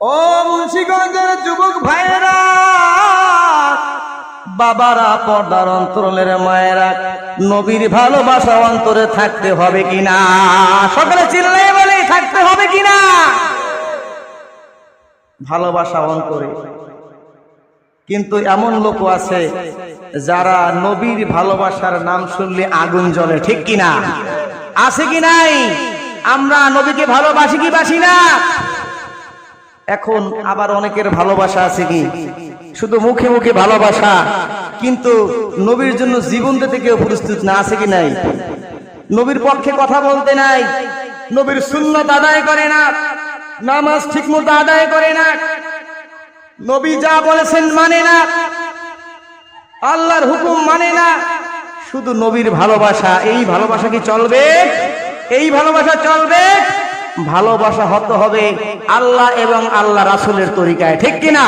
ও মুন্সিগঞ্জের যুবক ভাইয়েরা, বাবারা পর্দার অন্তরের মায়েরা, নবীর ভালোবাসা অন্তরে থাকতে হবে কিনা? সকালে চিল্লাই বলে থাকতে হবে কিনা? ভালোবাসা অন্তরে। কিন্তু এমন লোক আছে যারা নবীর ভালোবাসার নাম শুনলে আগুন জ্বলে, ঠিক কিনা? আছে কি নাই? আমরা নবীকে ভালোবাসি কি বাসি না? এখন আবার অনেকের ভালোবাসা আছে কি? শুধু মুখে মুখে ভালোবাসা, কিন্তু নবীর জন্য জীবন দিতে কেউ প্রস্তুত না, আছে কি নাই? নবীর পক্ষে কথা বলতে নাই, নবীর সুন্নত আদায় করে না, নামাজ ঠিক মতো আদায় করে না নবী যা বলেছেন মানে না। আল্লাহর হুকুম মানে না। শুধু নবীর ভালোবাসা, এই ভালোবাসা কি চলবে? এই ভালোবাসা চলবে? ভালোবাসা হতে হবে আল্লাহ এবং আল্লাহ রাসুলের তরিকায়, ঠিক কিনা?